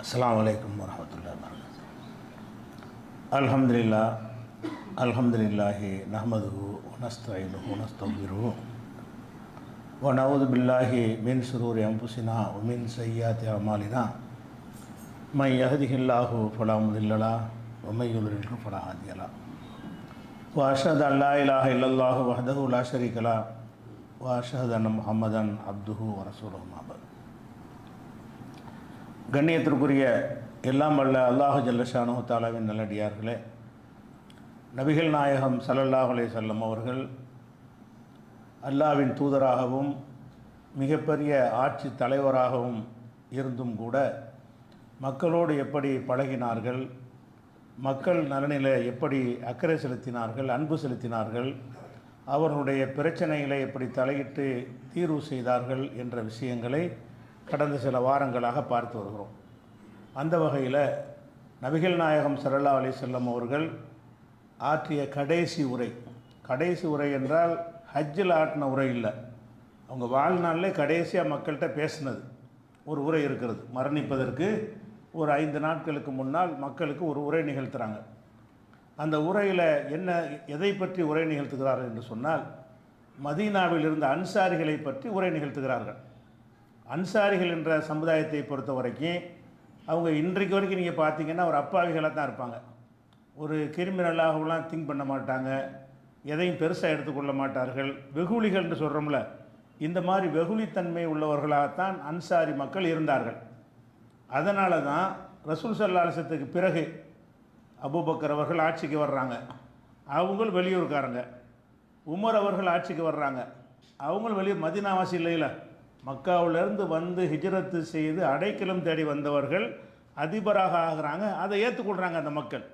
அஸ்லாம் வலைக்கம் வரமத்துல்லா வரகாத்து அல்ஹம்துலில்லா அல்ஹம்துலில்லாஹி நஹமதுஹு நஸ்தாயினுஹு நஸ்தபிருஹு ونعوذ بالله من شرور أنفسنا ومن سيئات أعمالنا من يهده الله فلا مضل له ومن يضلل فلا هادي له وأشهد أن لا إله إلا الله وحده لا شريك له وأشهد أن محمدا عبده ورسوله ما بعد கண்ணியத்திற்குரிய எல்லாம் வல்ல அல்லாஹு ஜல்லஷானு தாலாவின் நல்லடியார்களே நபிகள் நாயகம் ஸல்லல்லாஹு அலைஹி அவர்கள் அல்லாவின் தூதராகவும் மிகப்பெரிய ஆட்சி தலைவராகவும் இருந்தும் கூட மக்களோடு எப்படி பழகினார்கள் மக்கள் நலனில் எப்படி அக்கறை செலுத்தினார்கள் அன்பு செலுத்தினார்கள் அவர்களுடைய பிரச்சனைகளை எப்படி தலையிட்டு தீர்வு செய்தார்கள் என்ற விஷயங்களை கடந்த சில வாரங்களாக பார்த்து வருகிறோம். அந்த வகையில் நபிகள் நாயகம் சரல்லா அலி செல்லம் அவர்கள் ஆற்றிய கடைசி உரை கடைசி உரை என்றால் ஹஜ்ஜில் ஆட்டின உரை இல்லை. அவங்க வாழ்நாளில் கடைசியாக மக்கள்கிட்ட பேசினது. ஒரு உரை இருக்கிறது. மரணிப்பதற்கு ஒரு ஐந்து நாட்களுக்கு முன்னால் மக்களுக்கு ஒரு உரை நிகழ்த்துகிறாங்க அந்த உரையில் என்ன எதை பற்றி உரை நிகழ்த்துகிறார்கள் என்று சொன்னால் மதீனாவில் இருந்த அன்சாரிகளை பற்றி உரை நிகழ்த்துகிறார்கள். அன்சாரிகள் என்ற சமுதாயத்தை பொறுத்த வரைக்கும் அவங்க இன்றைக்கு வரைக்கும் நீங்கள் பார்த்தீங்கன்னா ஒரு அப்பாவிகளாக தான் இருப்பாங்க. ஒரு கிரிமினலாகவெல்லாம் திங்க் பண்ண மாட்டாங்க. எதையும் பெருசாக எடுத்துக்கொள்ள மாட்டார்கள். வெகுளிகள் என்று சொல்கிறோம்ல இந்த மாதிரி வெகுளித்தன்மை உள்ளவர்களாகத்தான் அன்சாரி மக்கள் இருந்தார்கள். அதனால தான் ரசூல் சல்லாசத்துக்கு பிறகு அபுபக்கர் அவர்கள் ஆட்சிக்கு வர்றாங்க. அவங்களும் வெளியூர்காரங்க. உமர் அவர்கள் ஆட்சிக்கு வர்றாங்க. அவங்களும் வெளியூர் மதினாவாசி இல்லையில? மக்காவிலிருந்து வந்து ஹிஜ்ரத்து செய்து அடைக்கலம் தேடி வந்தவர்கள் அதிபராக ஆகிறாங்க. அதை ஏற்றுக்கொள்கிறாங்க அந்த மக்கள்.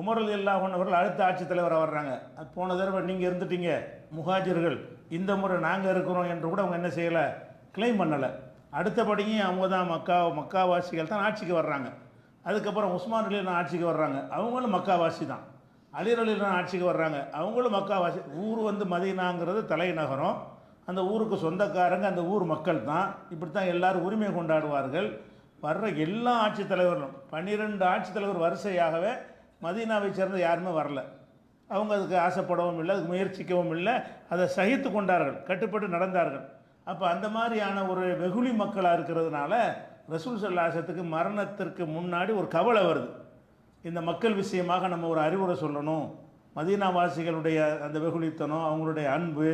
உமரல் இல்லாதவர்கள் அடுத்த ஆட்சி தலைவராக வர்றாங்க. போன தடவை நீங்கள் இருந்துட்டீங்க முகாஜர்கள் இந்த முறை நாங்கள் இருக்கிறோம் என்று கூட அவங்க என்ன செய்யலை? கிளைம் பண்ணலை. அடுத்தபடியும் அவங்க தான் மக்கா மக்காவாசிகள் தான் ஆட்சிக்கு வர்றாங்க. அதுக்கப்புறம் உஸ்மான் அலிலாம் ஆட்சிக்கு வர்றாங்க. அவங்களும் மக்காவாசி தான். அலிர் அலிலாம் ஆட்சிக்கு வர்றாங்க. அவங்களும் மக்காவாசி. ஊர் வந்து மதீனாங்கிறது தலைநகரம். அந்த ஊருக்கு சொந்தக்காரங்க அந்த ஊர் மக்கள் தான் இப்படி தான் எல்லோரும் உரிமை கொண்டாடுவார்கள். வர்ற எல்லா ஆட்சித்தலைவர்களும் பன்னிரெண்டு ஆட்சித்தலைவர் வரிசையாகவே மதீனாவை சேர்ந்த யாருமே வரல. அவங்க அதுக்கு ஆசைப்படவும் இல்லை அதுக்கு முயற்சிக்கவும் இல்லை. அதை சகித்து கொண்டார்கள் கட்டுப்பட்டு நடந்தார்கள். அப்போ அந்த மாதிரியான ஒரு வெகுளி மக்களாக இருக்கிறதுனால ரசூல் சல்லாசத்துக்கு மரணத்திற்கு முன்னாடி ஒரு கவலை வருது. இந்த மக்கள் விஷயமாக நம்ம ஒரு அறிவுரை சொல்லணும். மதீனாவாசிகளுடைய அந்த வெகுளித்தனம் அவங்களுடைய அன்பு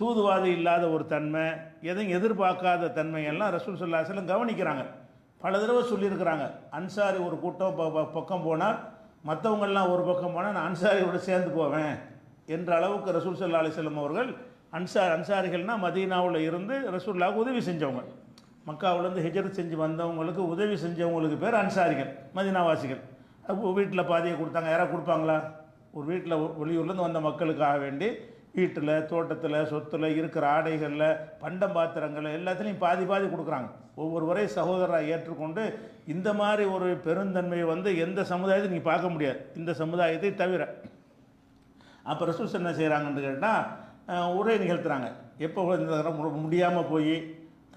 சூதுவாதி இல்லாத ஒரு தன்மை எதையும் எதிர்பார்க்காத தன்மையெல்லாம் ரசூல் சல்லாசலம் கவனிக்கிறாங்க. பல தடவை சொல்லியிருக்கிறாங்க அன்சாரி ஒரு கூட்டம் ப- ப- பக்கம் போனால் மற்றவங்கள்லாம் ஒரு பக்கம் போனால் நான் அன்சாரியோட சேர்ந்து போவேன் என்ற அளவுக்கு ரசூல் சல்லா அலிஸ்லம் அவர்கள் அன்சார் அன்சாரிகள்னால் மதீனாவில் இருந்து ரசூல்லாவுக்கு உதவி செஞ்சவங்க. மக்காவிலேருந்து ஹெஜரத் செஞ்சு வந்தவங்களுக்கு உதவி செஞ்சவங்களுக்கு பேர் அன்சாரிகள் மதீனாவாசிகள். அப்போ வீட்டில் பாதியை கொடுத்தாங்க யாராவது கொடுப்பாங்களா? ஒரு வீட்டில் வெளியூர்லேருந்து வந்த மக்களுக்காக வேண்டி வீட்டில் தோட்டத்தில் சொத்தில் இருக்கிற ஆடைகளில் பண்டம் பாத்திரங்கள் எல்லாத்துலேயும் பாதி பாதி கொடுக்குறாங்க. ஒவ்வொருவரை சகோதரராக ஏற்றுக்கொண்டு இந்த மாதிரி ஒரு பெருந்தன்மையை வந்து எந்த சமுதாயத்தையும் நீங்கள் பார்க்க முடியாது. இந்த சமுதாயத்தை தவிர. அப்போ ரசூஸ் என்ன செய்கிறாங்கன்னு கேட்டால் உரை நிகழ்த்துறாங்க. எப்போ இந்த முடியாமல் போய்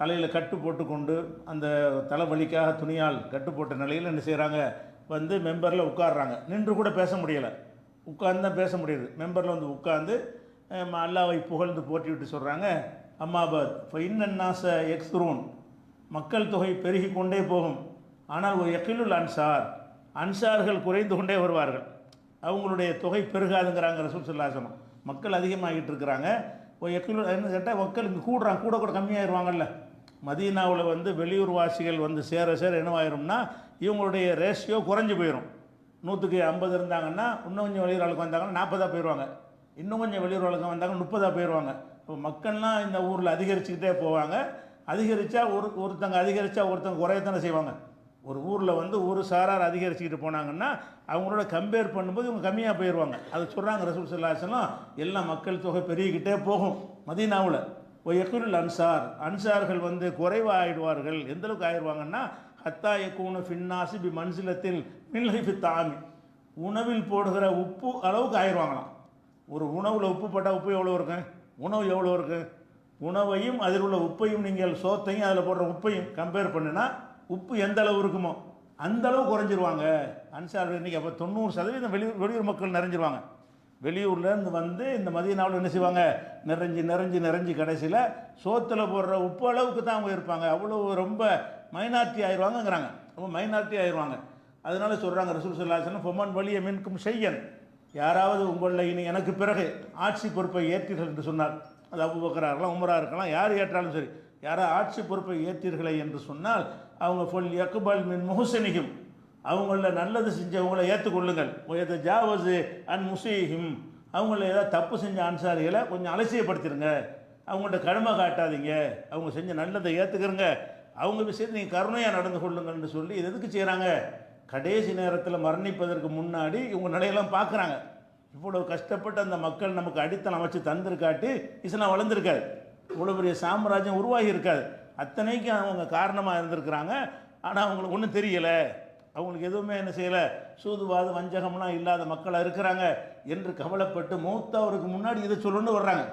தலையில் கட்டு போட்டுக்கொண்டு அந்த தலைவலிக்காக துணியால் கட்டு போட்ட நிலையில் என்ன செய்கிறாங்க வந்து மெம்பரில் உட்காடுறாங்க நின்று கூட பேச முடியலை. உட்கார்ந்து தான் பேச முடியுது. மெம்பரில் வந்து உட்காந்து அல்லாவை புகழ்ந்து போற்றிவிட்டு சொல்கிறாங்க அம்மாபாத் இப்போ இன்னன்னாச எக்ஸ்ரூன் மக்கள் தொகை பெருகி கொண்டே போகும். ஆனால் ஒரு எக்கிலுல் அன்சார் அன்சார்கள் குறைந்து கொண்டே வருவார்கள். அவங்களுடைய தொகை பெருகாதுங்கிறாங்க ரசூல் சொல்லாசனம் மக்கள் அதிகமாகிட்டு இருக்கிறாங்க. ஒரு எக்கிலுல் என்ன கேட்டால் மக்கள் இங்கே கூடுறாங்க கூட கூட கம்மியாயிருவாங்கல்ல. மதீனாவில் வந்து வெளியூர் வாசிகள் வந்து சேர சேர என்னவாயிரும்னா இவங்களுடைய ரேஷியோ குறைஞ்சி போயிடும் நூற்றுக்கு ஐம்பது இருந்தாங்கன்னா இன்னும் கொஞ்சம் வெளியூர் ஆளுக்கு வந்தாங்கன்னா நாற்பதாக போயிடுவாங்க இன்னும் கொஞ்சம் வெளியூர் உலகம் வந்தாங்க முப்பதாக போயிடுவாங்க இப்போ மக்கள்லாம் இந்த ஊரில் அதிகரிச்சுக்கிட்டே போவாங்க. அதிகரித்தா ஒரு ஒருத்தங்க அதிகரித்தா ஒருத்தங்க குறையத்தானே செய்வாங்க. ஒரு ஊரில் வந்து ஒரு சாரார் அதிகரிச்சுக்கிட்டு போனாங்கன்னா அவங்களோட கம்பேர் பண்ணும்போது இவங்க கம்மியாக போயிடுவாங்க அது சொல்கிறாங்க ரசூல் சல்லாசனம் எல்லா மக்கள் தொகை பெருகிக்கிட்டே போகும் மதீனாவில். ஓ எக்குருல் அன்சார். அன்சார்கள் வந்து குறைவாகிடுவார்கள் எந்த அளவுக்கு ஆயிடுவாங்கன்னா ஹத்தா எக்கூன ஃபின்னாசி பி மன்சிலத்தில் மின்ஹிஃபி தாமி. உணவில் போடுகிற உப்பு அளவுக்கு ஆயிடுவாங்களாம். ஒரு உணவில் உப்பு போட்டால் உப்பு எவ்வளோ இருக்கும்? உணவு எவ்வளோ இருக்குது உணவையும் அதில் உள்ள உப்பையும் நீங்கள் சோத்தையும் அதில் போடுற உப்பையும் கம்பேர் பண்ணுனா உப்பு எந்த அளவு இருக்குமோ அந்த அளவு குறைஞ்சிருவாங்க. அன்சார் இன்னைக்கு அப்போ தொண்ணூறு சதவீதம் வெளியூர் வெளியூர் மக்கள் நிறைஞ்சிருவாங்க. வெளியூர்லேருந்து வந்து இந்த மதியனாவில் என்ன செய்வாங்க? நிறைஞ்சு நிறைஞ்சு நிறைஞ்சு கடைசியில் சோத்தில் போடுற உப்பு அளவுக்கு தான் அவங்க இருப்பாங்க. அவ்வளோ ரொம்ப மைனாரிட்டி ஆயிடுவாங்கங்கிறாங்க ரொம்ப மைனாரிட்டி ஆயிடுவாங்க அதனால சொல்கிறாங்க ரசூல் சொல்லாசனம் பொம்மன் வழியை மின்கும் செய்யன் யாராவது உங்களில் இனி எனக்கு பிறகு ஆட்சி பொறுப்பை ஏற்றீர்கள் என்று சொன்னார் அது அபுபக்கராக இருக்கலாம் உமராக இருக்கலாம் யார் ஏற்றாலும் சரி யாராவது ஆட்சி பொறுப்பை ஏற்றீர்களே என்று சொன்னால் அவங்க ஃபுல் யக்குபல் மின் முஹசனிகும் அவங்கள நல்லது செஞ்சவங்கள ஏற்றுக்கொள்ளுங்கள். உயர்த்த ஜாவசு அன் முசீஹிம் அவங்கள ஏதாவது தப்பு செஞ்ச அன்சாரிகளை கொஞ்சம் அலட்சியப்படுத்திடுங்க அவங்கள்ட்ட கடுமை காட்டாதீங்க. அவங்க செஞ்ச நல்லதை ஏற்றுக்கிறங்க அவங்க விஷயத்தை நீங்கள் கருணையாக நடந்து கொள்ளுங்கள்னு சொல்லி இது எதுக்கு செய்கிறாங்க கடைசி நேரத்தில் மரணிப்பதற்கு முன்னாடி இவங்க நிலையெல்லாம் பார்க்குறாங்க. இவ்வளோ கஷ்டப்பட்டு அந்த மக்கள் நமக்கு அடித்தளம் அமைச்சு தந்திருக்காட்டி இஸ்லாம் வளர்ந்துருக்காது இவ்வளோ பெரிய சாம்ராஜ்யம் உருவாகி இருக்காது. அத்தனைக்கும் அவங்க காரணமாக இருந்திருக்கிறாங்க. ஆனால் அவங்களுக்கு ஒன்றும் தெரியலை. அவங்களுக்கு எதுவுமே என்ன செய்யலை. சூதுவாது வஞ்சகம்லாம் இல்லாத மக்களாக இருக்கிறாங்க என்று கவலைப்பட்டு மூத்தவருக்கு முன்னாடி இதை சொல்லணும்னு வர்றாங்க.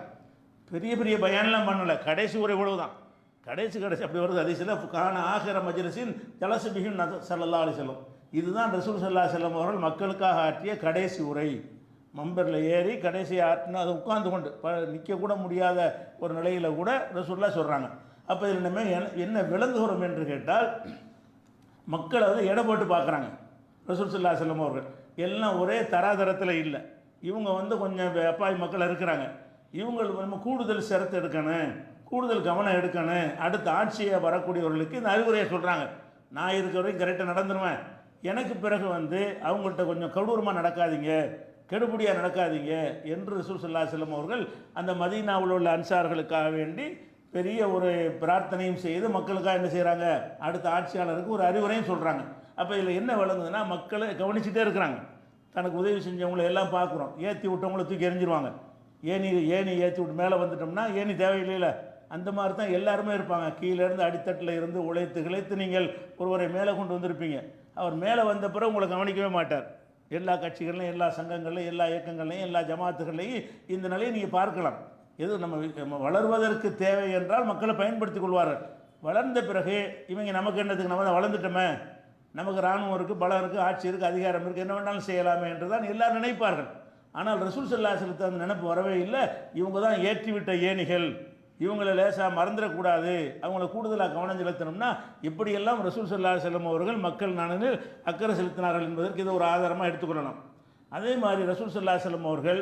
பெரிய பெரிய பயன்லாம் பண்ணலை. கடைசி உரை இவ்வளவு தான் கடைசி கடைசி அப்படி வருது. அதிசயில் காண ஆகிற மஜ்லிஸின் ஜலசபிகின் சல்லல்லா அலி செல்லும் இதுதான் ரசூல் சல்லா செல்லம் அவர்கள் மக்களுக்காக ஆற்றிய கடைசி உரை. மம்பரில் ஏறி கடைசி ஆற்றின அதை உட்கார்ந்து கொண்டு ப நிற்கக்கூட முடியாத ஒரு நிலையில் கூட ரசூல்லா சொல்கிறாங்க அப்போ இதில் நம்ம என்ன- என்ன விளங்குகிறோம் என்று கேட்டால் மக்களை வந்து எடை போட்டு பார்க்குறாங்க. ரசூல் சல்லா செல்லம் அவர்கள். எல்லாம் ஒரே தராதரத்தில் இல்லை. இவங்க வந்து கொஞ்சம் அப்பாவி மக்கள் இருக்கிறாங்க. இவங்க நம்ம கூடுதல் சிரத்தை எடுக்கணும் கூடுதல் கவனம் எடுக்கணும். அடுத்த ஆட்சியை வரக்கூடியவர்களுக்கு இந்த அறிவுரையை சொல்கிறாங்க நான் இருக்கிற வரைக்கும் கரெக்டாக நடந்துருவேன். எனக்கு பிறகு வந்து அவங்கள்ட்ட கொஞ்சம் கொடூரமாக நடக்காதீங்க கெடுபடியாக நடக்காதீங்க என்று ரசூல் சல்லா செல்லம் அவர்கள் அந்த மதீனாவில் உள்ள அன்சார்களுக்காக வேண்டி பெரிய ஒரு பிரார்த்தனையும் செய்து மக்களுக்காக என்ன செய்கிறாங்க அடுத்த ஆட்சியாளருக்கு ஒரு அறிவுரையும் சொல்கிறாங்க அப்போ இதில் என்ன விளங்குதுன்னா மக்களை கவனிச்சுட்டே இருக்கிறாங்க. தனக்கு உதவி செஞ்சவங்களை எல்லாம் பார்க்குறோம். ஏற்றி விட்டவங்கள தூக்கி எறிஞ்சிருவாங்க. ஏணி ஏணி ஏற்றி விட்டு மேலே வந்துட்டோம்னா ஏணி தேவையில்லையில. அந்த மாதிரி தான் எல்லாருமே இருப்பாங்க. கீழேருந்து அடித்தட்டில் இருந்து உழைத்து கிளைத்து நீங்கள் ஒருவரை மேலே கொண்டு வந்திருப்பீங்க. அவர் மேலே வந்த பிறகு உங்களை கவனிக்கவே மாட்டார். எல்லா கட்சிகள்லையும் எல்லா சங்கங்கள்லையும் எல்லா இயக்கங்கள்லையும் எல்லா ஜமாத்துகள்லையும் இந்த நிலையை நீங்கள் பார்க்கலாம். எது நம்ம நம்ம வளர்வதற்கு தேவை என்றால் மக்களை பயன்படுத்திக் கொள்வார்கள். வளர்ந்த பிறகு இவங்க நமக்கு என்னதுக்கு? நம்ம தான் வளர்ந்துட்டோமே. நமக்கு இராணுவம் இருக்குது பலம் இருக்குது ஆட்சி இருக்குது அதிகாரம் இருக்குது என்ன வேணாலும் செய்யலாமே என்று தான் எல்லாரும் நினைப்பார்கள். ஆனால் ரசூல் சல்லாஹலுக்கு அந்த நினைப்பு வரவே இல்லை. இவங்க தான் ஏற்றிவிட்ட ஏணிகள். இவங்களை லேசாக மறந்துடக்கூடாது. அவங்கள கூடுதலாக கவனம் செலுத்தணும்னா இப்படியெல்லாம் ரசூல் சல்லா செல்லம் அவர்கள் மக்கள் நலனில் அக்கறை செலுத்தினார்கள் என்பதற்கு இது ஒரு ஆதாரமாக எடுத்துக்கொள்ளணும் அதே மாதிரி ரசூல் சல்லா செல்லம் அவர்கள்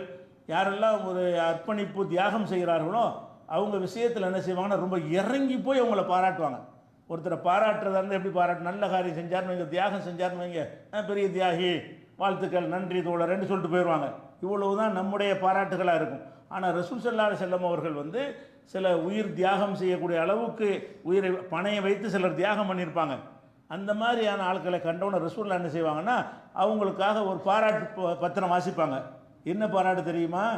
யாரெல்லாம் ஒரு அர்ப்பணிப்பு தியாகம் செய்கிறார்களோ அவங்க விஷயத்தில் என்ன செய்வாங்கன்னா ரொம்ப இறங்கி போய் அவங்கள பாராட்டுவாங்க. ஒருத்தரை பாராட்டுறதா இருந்தால் எப்படி பாராட்டு? நல்ல காரியம் செஞ்சார்னு வைங்க தியாகம் செஞ்சார்னு வைங்க. பெரிய தியாகி வாழ்த்துக்கள் நன்றி தோழர்ன்னு சொல்லிட்டு போயிடுவாங்க. இவ்வளவு தான் நம்முடைய பாராட்டுகளாக இருக்கும். ஆனால் ரசூல் சல்லா செல்லம் அவர்கள் வந்து சில உயிர் தியாகம் செய்யக்கூடிய அளவுக்கு உயிரை பணையை வைத்து சிலர் தியாகம் பண்ணியிருப்பாங்க. அந்த மாதிரியான ஆட்களை கண்டவுன ரசூல்லா என்ன செய்வாங்கன்னா அவங்களுக்காக ஒரு பாராட்டு ப- பத்திரம் வாசிப்பாங்க. என்ன பாராட்டு தெரியுமா?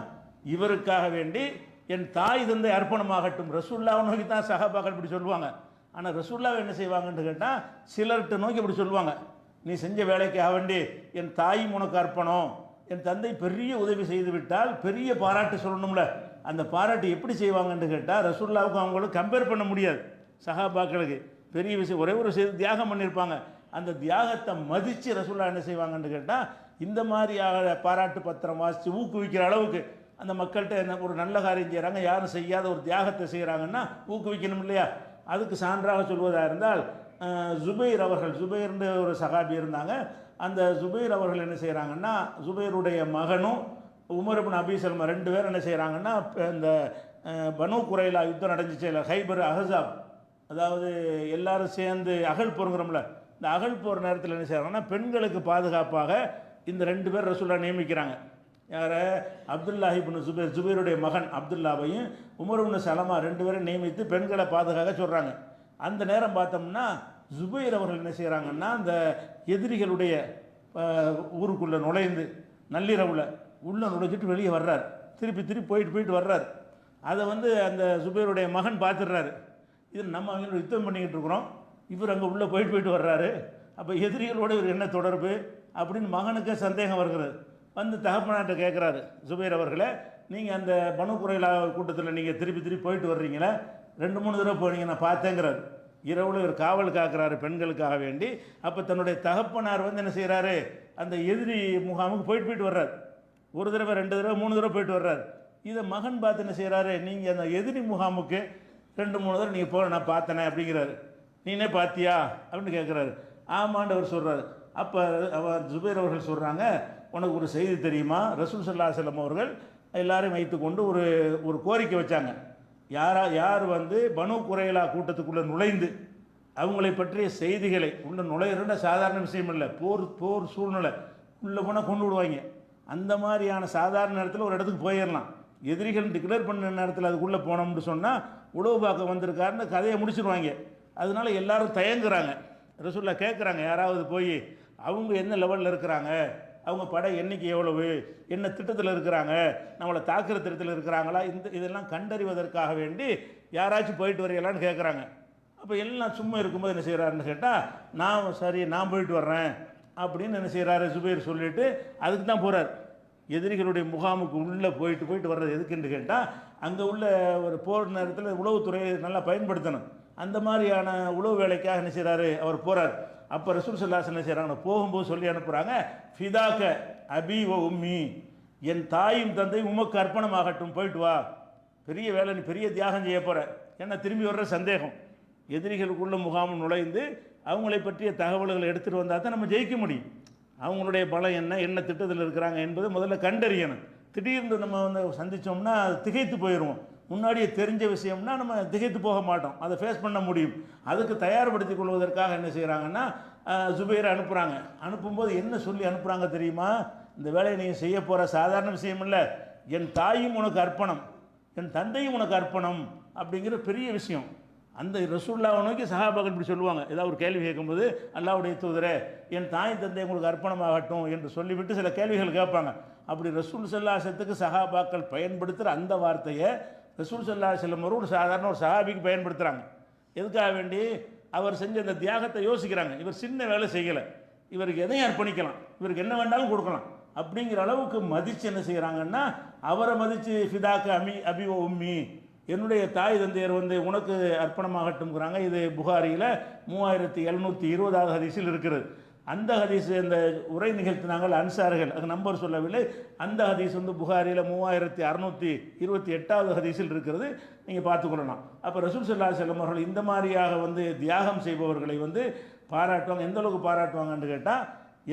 இவருக்காக வேண்டி என் தாய் தந்தை அர்ப்பணமாகட்டும். ரசூல்லாவை நோக்கி தான் சகாபாக்கள் இப்படி சொல்லுவாங்க. ஆனால் ரசூல்லாவை என்ன செய்வாங்கன்னு கேட்டால் சிலர்கிட்ட நோக்கி இப்படி சொல்லுவாங்க. நீ செஞ்ச வேலைக்காக வேண்டி என் தாயும் உனக்கு அர்ப்பணம். என் தந்தை பெரிய உதவி செய்து விட்டால் பெரிய பாராட்டு சொல்லணும்ல. அந்த பாராட்டு எப்படி செய்வாங்கன்னு கேட்டால் ரசூல்லாவுக்கும் அவங்களும் கம்பேர் பண்ண முடியாது. சகாபாக்களுக்கு பெரிய விஷயம் ஒரே ஒரு விஷயம் தியாகம் பண்ணியிருப்பாங்க அந்த தியாகத்தை மதித்து ரசூல்லா என்ன செய்வாங்கன்னு கேட்டால் இந்த மாதிரியாக பாராட்டு பத்திரம் வாசித்து ஊக்குவிக்கிற அளவுக்கு அந்த மக்கள்கிட்ட என்ன ஒரு நல்ல காரியம் செய்கிறாங்க யாரும் செய்யாத ஒரு தியாகத்தை செய்கிறாங்கன்னா ஊக்குவிக்கணும் இல்லையா? அதுக்கு சான்றாக சொல்வதாக இருந்தால் ஜுபைர் அவர்கள் ஜுபைர்ன்ற ஒரு சகாபி இருந்தாங்க. அந்த ஜுபைர் அவர்கள் என்ன செய்கிறாங்கன்னா ஜுபைருடைய மகனும் உமர் இப்னு அபி சல்மா ரெண்டு பேரும் என்ன செய்கிறாங்கன்னா இந்த பனு குறைலா யுத்தம் நடந்துச்சு இல்லை ஹைபர் அஹசாப். அதாவது எல்லாரும் சேர்ந்து அகழ் போருங்கிறோம்ல இந்த அகழ் போர் நேரத்தில் என்ன செய்கிறாங்கன்னா பெண்களுக்கு பாதுகாப்பாக இந்த ரெண்டு பேர் ரசூலா நியமிக்கிறாங்க. யாரை? அப்துல்லாஹி இப்னு ஜுபேர் ஜுபேருடைய மகன் அப்துல்லாவையும் உமர் இப்னு சலமா ரெண்டு பேரும் நியமித்து பெண்களை பாதுகாக்க சொல்கிறாங்க அந்த நேரம் பார்த்தோம்னா ஜுபைர் அவர்கள் என்ன செய்கிறாங்கன்னா அந்த எதிரிகளுடைய ஊருக்குள்ளே நுழைந்து நள்ளிரவில் உள்ளே நுழைச்சிட்டு வெளியே வர்றார். திருப்பி திருப்பி போயிட்டு போயிட்டு வர்றார். அதை வந்து அந்த சுபேருடைய மகன் பார்த்துடுறாரு. இது நம்ம அவங்க யுத்தம் பண்ணிக்கிட்டு இருக்கிறோம். இவர் அங்கே உள்ளே போயிட்டு போயிட்டு வர்றாரு. அப்போ எதிரிகளோட இவர் என்ன தொடர்பு அப்படின்னு மகனுக்கே சந்தேகம் வருகிறது. வந்து தகப்பனாட்ட கேட்குறாரு சுபேர் அவர்களே நீங்கள் அந்த பனு குறையிலா கூட்டத்தில் நீங்கள் திருப்பி திருப்பி போயிட்டு வர்றீங்களே? ரெண்டு மூணு தடவை போனீங்க நான் பார்த்தேங்கிறாரு. இரவுல இவர் காவல் காக்கிறாரு பெண்களுக்காக வேண்டி. அப்போ தன்னுடைய தகப்பனார் வந்து என்ன செய்கிறாரு அந்த எதிரி முகாமுக்கு போயிட்டு போயிட்டு வர்றார். ஒரு தடவை ரெண்டு தடவை மூணு தடவை போயிட்டு வர்றாரு. இதை மகன் பார்த்து என்ன செய்கிறாரு நீங்கள் அந்த எதிரி முகாமுக்கு ரெண்டு மூணு தடவை நீங்கள் போக நான் பார்த்தனே அப்படிங்கிறாரு. நீனே பார்த்தியா? அப்படின்னு கேட்குறாரு ஆமாண்டவர் அவர் சொல்கிறாரு அப்போ அவர் ஜுபைர் அவர்கள் சொல்கிறாங்க உனக்கு ஒரு செய்தி தெரியுமா? ரசூல் சல்லா செல்லம் அவர்கள் எல்லாரையும் வைத்துக்கொண்டு ஒரு ஒரு கோரிக்கை வச்சாங்க. யாரா யார் வந்து பனு குறையலா கூட்டத்துக்குள்ளே நுழைந்து அவங்களை பற்றிய செய்திகளை உள்ள நுழையிற சாதாரண விஷயம் இல்லை. போர் போர் சூழ்நிலை. உள்ளே போனால் கொண்டு விடுவாங்க. அந்த மாதிரியான சாதாரண நேரத்தில் ஒரு இடத்துக்கு போயிடலாம் எதிரிகள் டிக்ளேர் பண்ண நேரத்தில் அதுக்குள்ளே போனோம்னு சொன்னால் உழவு பார்க்க வந்திருக்காருன்னு கதையை முடிச்சிருவாங்க. அதனால எல்லாரும் தயங்குறாங்க. ரசூல்லா கேட்குறாங்க யாராவது போய் அவங்க என்ன லெவலில் இருக்கிறாங்க? அவங்க படை எண்ணிக்கை எவ்வளவு? என்ன திட்டத்தில் இருக்கிறாங்க? நம்மளை தாக்குற திட்டத்தில் இருக்கிறாங்களா? இந்த இதெல்லாம் கண்டறிவதற்காக வேண்டி யாராச்சும் போயிட்டு வரீங்களான்னு கேட்குறாங்க அப்போ எல்லாம் சும்மா இருக்கும்போது என்ன செய்கிறாருன்னு கேட்டால் நான் சரி நான் போயிட்டு வர்றேன். அப்படின்னு என்ன செய்கிறாரு சுபேர் சொல்லிட்டு அதுக்கு தான் போகிறார் எதிரிகளுடைய முகாமுக்கு உள்ளே போயிட்டு போயிட்டு வர்றது எதுக்குன்னு கேட்டால் அங்கே உள்ள ஒரு போர் நேரத்தில் உளவுத்துறையை நல்லா பயன்படுத்தணும். அந்த மாதிரியான உளவு வேலைக்காக என்ன செய்கிறாரு அவர் போகிறார் அப்போ ரசூல் சல்லாஸ் என்ன செய்கிறாங்க போகும்போது சொல்லி அனுப்புகிறாங்க ஃபிதாக்க அபி ஓ உம்மி என் தாயும் தந்தையும் உமக்கு அர்ப்பணமாகட்டும் போயிட்டு வா. பெரிய வேலை நீ பெரிய தியாகம் செய்ய போகிற ஏன்னா திரும்பி வர்ற சந்தேகம். எதிரிகளுக்குள்ள முகாம் நுழைந்து அவங்களை பற்றிய தகவல்களை எடுத்துகிட்டு வந்தால் தான் நம்ம ஜெயிக்க முடியும். அவங்களுடைய பலம் என்ன என்ன திட்டத்தில் இருக்கிறாங்க என்பதை முதல்ல கண்டறியணும். திடீர்னு நம்ம வந்து சந்தித்தோம்னா அது திகைத்து போயிடுவோம். முன்னாடியே தெரிஞ்ச விஷயம்னா நம்ம திகைத்து போக மாட்டோம். அதை ஃபேஸ் பண்ண முடியும். அதுக்கு தயார்படுத்தி கொள்வதற்காக என்ன செய்கிறாங்கன்னா ஜுபைரை அனுப்புகிறாங்க அனுப்பும்போது என்ன சொல்லி அனுப்புகிறாங்க தெரியுமா? இந்த வேலையை நீங்கள் செய்ய போகிற சாதாரண விஷயம் இல்லை. என் தாயும் உனக்கு அர்ப்பணம். என் தந்தையும் உனக்கு அர்ப்பணம் அப்படிங்கிற பெரிய விஷயம். அந்த ரசூல்லாவை நோக்கி சஹாபாக்கள் இப்படி சொல்லுவாங்க. ஏதாவது ஒரு கேள்வி கேட்கும்போது அல்லாவுடைய தூதரே என் தாய் தந்தை உங்களுக்கு அர்ப்பணமாகட்டும் என்று சொல்லிவிட்டு சில கேள்விகள் கேட்பாங்க. அப்படி ரசூல் சல்லாசத்துக்கு சஹாபாக்கள் பயன்படுத்துகிற அந்த வார்த்தையை ரசூல் சல்லா செல்லம் ஒரு சாதாரண ஒரு சஹாபிக்கு பயன்படுத்துகிறாங்க எதுக்காக வேண்டி? அவர் செஞ்ச அந்த தியாகத்தை யோசிக்கிறாங்க. இவர் சின்ன வேலை செய்யலை. இவருக்கு எதையும் அர்ப்பணிக்கலாம். இவருக்கு என்ன வேண்டாலும் கொடுக்கலாம். அப்படிங்கிற அளவுக்கு மதித்து என்ன செய்கிறாங்கன்னா அவரை மதித்து ஃபிதாக்கு அமி அபி உம்மி என்னுடைய தாய் தந்தையர் வந்து உனக்கு அர்ப்பணமாகட்டும்ங்கிறாங்க. இது புகாரியில் மூவாயிரத்தி எழுநூற்றி இருபதாவது ஹதீஸில் இருக்கிறது. அந்த ஹதீஸ் இந்த உரை நிகழ்த்தினாங்கள் அன்சார்கள். அது நம்பர் சொல்லவில்லை. அந்த ஹதீஸ் வந்து புகாரியில் மூவாயிரத்தி அறநூற்றி இருபத்தி எட்டாவது ஹதீஸில் இருக்கிறது. நீங்கள் பார்த்துக்கொள்ளலாம் அப்போ ரசூல் சல்லா செல்லம் அவர்கள் இந்த மாதிரியாக வந்து தியாகம் செய்பவர்களை வந்து பாராட்டுவாங்க. எந்த அளவுக்கு பாராட்டுவாங்கன்னு கேட்டால்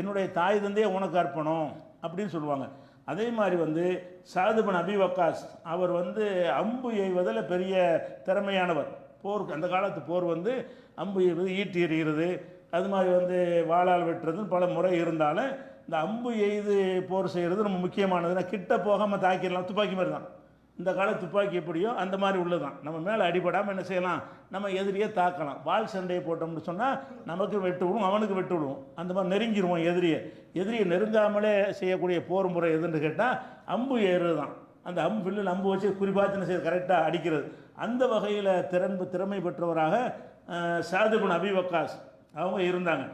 என்னுடைய தாய் தந்தையே உனக்கு அர்ப்பணம் அப்படின்னு சொல்லுவாங்க. அதே மாதிரி வந்து சாதுபன் அபி வக்காஸ் அவர் வந்து அம்பு எய்வதில் பெரிய திறமையானவர். போர் அந்த காலத்து போர் வந்து அம்பு எய்வது ஈட்டி எறிகிறது. அது மாதிரி வந்து வாளால் வெட்டுறதுன்னு பல முறை இருந்தாலும் இந்த அம்பு எய்து போர் செய்கிறது ரொம்ப முக்கியமானதுன்னா கிட்ட போகாமல் தாக்கிடலாம் துப்பாக்கி மாதிரி தான். இந்த கால துப்பாக்கி எப்படியோ அந்த மாதிரி உள்ளதான் நம்ம மேலே அடிபடாமல் என்ன செய்யலாம்? நம்ம எதிரியை தாக்கலாம். வால் சண்டையை போட்டோம்னு சொன்னால் நமக்கு வெட்டு விடும் அவனுக்கு வெட்டு விடும் அந்த மாதிரி நெருங்கிடுவோம் எதிரியை. எதிரியை நெருங்காமலே செய்யக்கூடிய போர் முறை எதுன்னு கேட்டால் அம்பு ஏறுறது தான் அந்த அம்பு வில்லில் அம்பு வச்சு குறிப்பாத்தின செய்ய கரெக்டாக அடிக்கிறது. அந்த வகையில் திறன்பு திறமை பெற்றவராக சாதுபுன் அபிவக்காஸ் அவங்க இருந்தாங்க.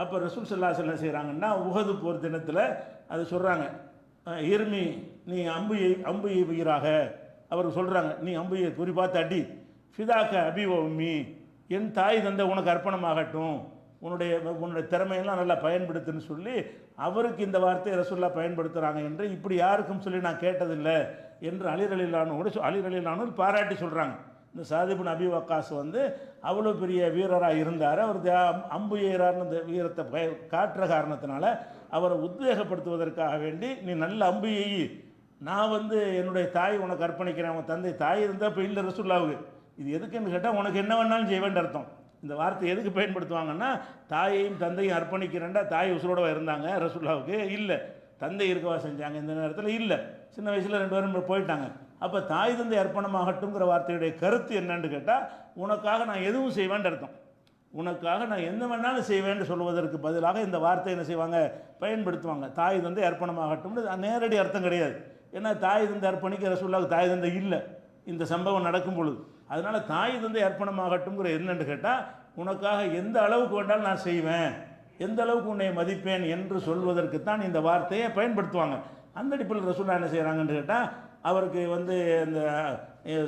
அப்போ ரசூல் சல்லாஸ் என்ன செய்கிறாங்கன்னா உகது போர் தினத்தில் அது சொல்கிறாங்க இருமி நீ அம்பு அம்பு எய்வீராக அவர் சொல்கிறாங்க நீ அம்பு குறி பார்த்து அடி. ஃபிதாக்க அபிவமி என் தாய் தந்தை உனக்கு அர்ப்பணமாகட்டும். உன்னுடைய உன்னுடைய திறமையெல்லாம் நல்லா பயன்படுத்துன்னு சொல்லி அவருக்கு இந்த வார்த்தையை ரசூல்லா பயன்படுத்துகிறாங்க என்று இப்படி யாருக்கும் சொல்லி நான் கேட்டதில்லை என்று அலிரலிலானோடு அலிரலிலானு பாராட்டி சொல்கிறாங்க இந்த சாதிபின் அபி வக்காஸ் வந்து அவ்வளோ பெரிய வீரராக இருந்தார். அவர் அம்பு ஏறார்னு வீரத்தை பய காட்டுற காரணத்தினால அவரை உத்வேகப்படுத்துவதற்காக வேண்டி நீ நல்ல அம்பு எய்யி. நான் வந்து என்னுடைய தாய் உனக்கு அர்ப்பணிக்கிறேன். அவன் தந்தை தாய் இருந்தால் இப்போ இல்லை ரசுல்லாவுக்கு இது எதுக்குன்னு கேட்டால் உனக்கு என்ன வேணாலும் செய்வேன் அர்த்தம். இந்த வார்த்தை எதுக்கு பயன்படுத்துவாங்கன்னா தாயையும் தந்தையும் அர்ப்பணிக்கிறேன்டா தாய் உசுரோடவா இருந்தாங்க ரசுல்லாவுக்கு இல்லை. தந்தை இருக்கவா செஞ்சாங்க இந்த நேரத்தில் இல்லை. சின்ன வயசில் ரெண்டு பேரும் போயிட்டாங்க. அப்போ தாய் தந்தை அர்ப்பணமாகட்டும்ங்கிற வார்த்தையுடைய கருத்து என்னன்னு கேட்டால் உனக்காக நான் எதுவும் செய்வேன் அர்த்தம். உனக்காக நான் என்ன வேணாலும் செய்வேன்னு சொல்வதற்கு பதிலாக இந்த வார்த்தை என்ன செய்வாங்க? பயன்படுத்துவாங்க. தாய் தந்தை அர்ப்பணமாகட்டும்னு நேரடி அர்த்தம் கிடையாது. ஏன்னா தாய் தந்தை அர்ப்பணிக்க ரசூல்லாவுக்கு தாய் தந்தை இல்லை. இந்த சம்பவம் நடக்கும் பொழுது. அதனால் தாய் தந்தை அர்ப்பணமாகட்டும்ங்கிற என்னென்னு கேட்டால் உனக்காக எந்த அளவுக்கு வேண்டாலும் நான் செய்வேன். எந்த அளவுக்கு உன்னை மதிப்பேன் என்று சொல்வதற்கு தான் இந்த வார்த்தையை பயன்படுத்துவாங்க. அந்த அடிப்பில் ரசூல்லா என்ன செய்கிறாங்கன்னு கேட்டால் அவருக்கு வந்து இந்த